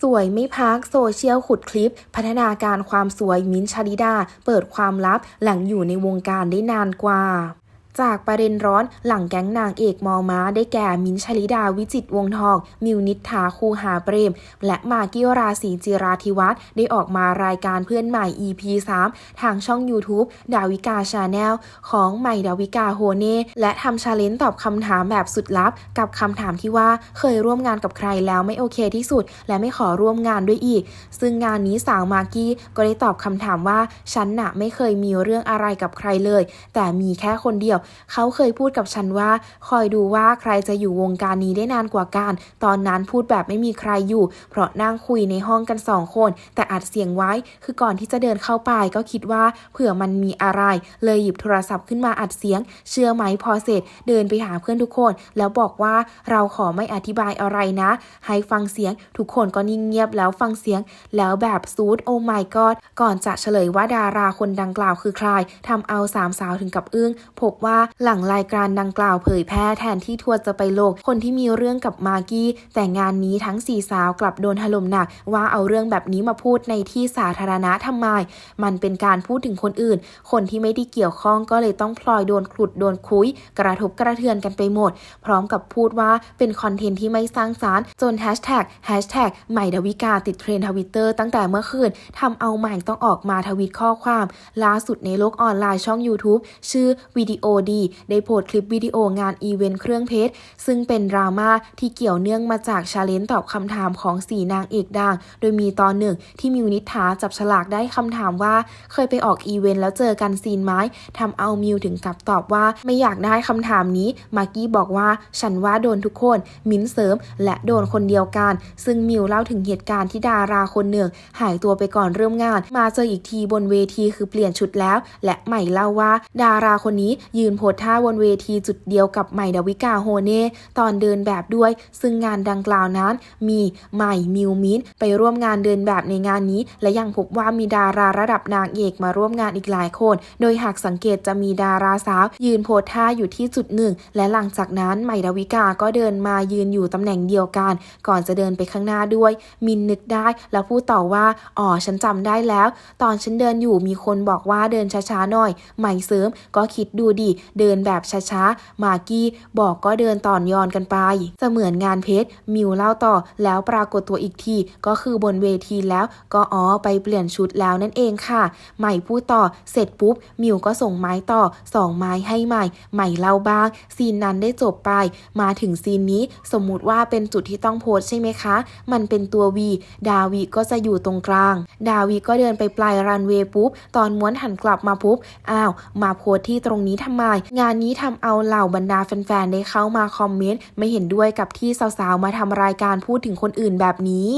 สวยไม่พักโซเชียลขุดคลิป พัฒนาการความสวยมิ้นชาลิดา เปิดความลับหลังอยู่ในวงการได้นานกว่า จากประเด็นร้อนหลังแก๊งนางเอกมอม้าได้แก่มิ้นชลิดาวิจิตวงทอง มิวนิษฐาคูหาเปรม และมากกี้ราศีจิราธิวัฒน์ได้ออกมารายการเพื่อนใหม่ EP 3 ทางช่อง YouTube ดาวิกาชาแนลของใหม่ดาวิกาโฮเน่และทำชาเลนจ์ตอบคำถามแบบสุดลับ กับคำถามที่ว่าเคยร่วมงานกับใครแล้วไม่โอเคที่สุด และไม่ขอร่วมงานด้วยอีก ซึ่งงานนี้สาวมากี้ก็ได้ตอบคำถามว่าฉันน่ะไม่เคยมีเรื่องอะไรกับใครเลย แต่มีแค่คนเดียวเขาเคยพูดกับฉันว่าคอยดูว่าใครจะอยู่วงการนี้ได้นานกว่ากัน ตอนนั้นพูดแบบไม่มีใครอยู่ เพราะนั่งคุยในห้องกันสองคน แต่อัดเสียงไว้ คือก่อนที่จะเดินเข้าไปก็คิดว่าเผื่อมันมีอะไร เลยหยิบโทรศัพท์ขึ้นมาอัดเสียง เชื่อไหมพอเสร็จ เดินไปหาเพื่อนทุกคน แล้วบอกว่าเราขอไม่อธิบายอะไรนะ ให้ฟังเสียงทุกคนก็นิ่งเงียบแล้วฟังเสียง แล้วแบบซูดโอ้ my god ก่อนจะเฉลยว่าดาราคนดังกล่าวคือใครทำเอาสามสาวถึงกับอึ้งพบว่าหลังรายการดังกล่าวเผยแพร่แทนที่ทัวร์จะไปโลก คนที่มีเรื่องกับมากกี้ แต่งานนี้ทั้งสี่สาวกลับโดนถล่มหนัก ว่าเอาเรื่องแบบนี้มาพูดในที่สาธารณะทำไม มันเป็นการพูดถึงคนอื่น คนที่ไม่ได้เกี่ยวข้องก็เลยต้องพลอยโดนขุดโดนคุย กระทบกระเทือนกันไปหมด พร้อมกับพูดว่าเป็นคอนเทนต์ที่ไม่สร้างสารรค์จนแฮชแท็กแฮชแท็กใหม่ดาวิกาติดเทรนทวิตเตอร์ตั้งแต่เมื่อคืนทำเอาใหม่ต้องออกมาทวิตข้อความล่าสุดในโลกออนไลน์ช่อง YouTube ชื่อวิดีโอดี ได้โพสต์คลิปวิดีโองานอีเวนต์เครื่องเพชร ซึ่งเป็นดราม่าที่เกี่ยวเนื่องมาจากชาเลนจ์ตอบคำถามของสีนางเอกดัง โดยมีตอนหนึ่งที่มิวนิษฐาจับฉลากได้คำถามว่า เคยไปออกอีเวนต์แล้วเจอกันซีนไหมทำเอามิวถึงกับตอบว่า ไม่อยากได้คำถามนี้ มากกี้บอกว่าฉันว่าโดนทุกคน มิ้นเสริม และโดนคนเดียวกัน ซึ่งมิวเล่าถึงเหตุการณ์ที่ดาราคนหนึ่ง หายตัวไปก่อนเริ่มงาน มาเจออีกทีบนเวทีคือเปลี่ยนชุดแล้ว และใหม่เล่าว่า ดาราคนนี้ยืนนโพสท่าบนเวทีจุดเดียวกับใหม่ดาวิกาโฮเน่ตอนเดินแบบด้วย ซึ่งงานดังกล่าวนั้นมีใหม่มิวมินไปร่วมงานเดินแบบในงานนี้ และยังพบว่ามีดาราระดับนางเอกมาร่วมงานอีกหลายคน โดยหากสังเกตจะมีดาราสาว ยืนโพสท่าอยู่ที่จุดหนึ่ง และหลังจากนั้นใหม่ดาวิกาก็เดินมายืนอยู่ตำแหน่งเดียวกัน ก่อนจะเดินไปข้างหน้าด้วย มินนึกได้แล้วพูดต่อว่าอ๋อฉันจำได้แล้ว ตอนฉันเดินอยู่มีคนบอกว่าเดินช้าๆหน่อย ใหม่เสริมก็คิดดูดิเดินแบบช้าๆ มากกี้บอกก็เดินต่อนยอนกันไปเหมือนงานเพชร มิวเล่าต่อแล้วปรากฏตัวอีกที ก็คือบนเวทีแล้ว ก็อ๋อไปเปลี่ยนชุดแล้วนั่นเองค่ะ ใหม่พูดต่อเสร็จปุ๊บ มิวก็ส่งไม้ต่อสองไม้ให้ใหม่ ใหม่เล่าบ้าง ซีนนั้นได้จบไป มาถึงซีนนี้สมมุติว่าเป็นจุดที่ต้องโพสใช่ไหมคะ มันเป็นตัววีดาวีก็จะอยู่ตรงกลาง ดาวีก็เดินไปปลายรันเวย์ปุ๊บ ตอนม้วนหันกลับมาปุ๊บ อ้าว มาโพสที่ตรงนี้ทำไมงานนี้ทำเอาเหล่าบรรดาแฟนๆ ได้เข้ามาคอมเมนต์ ไม่เห็นด้วยกับที่สาวๆ มาทำรายการพูดถึงคนอื่นแบบนี้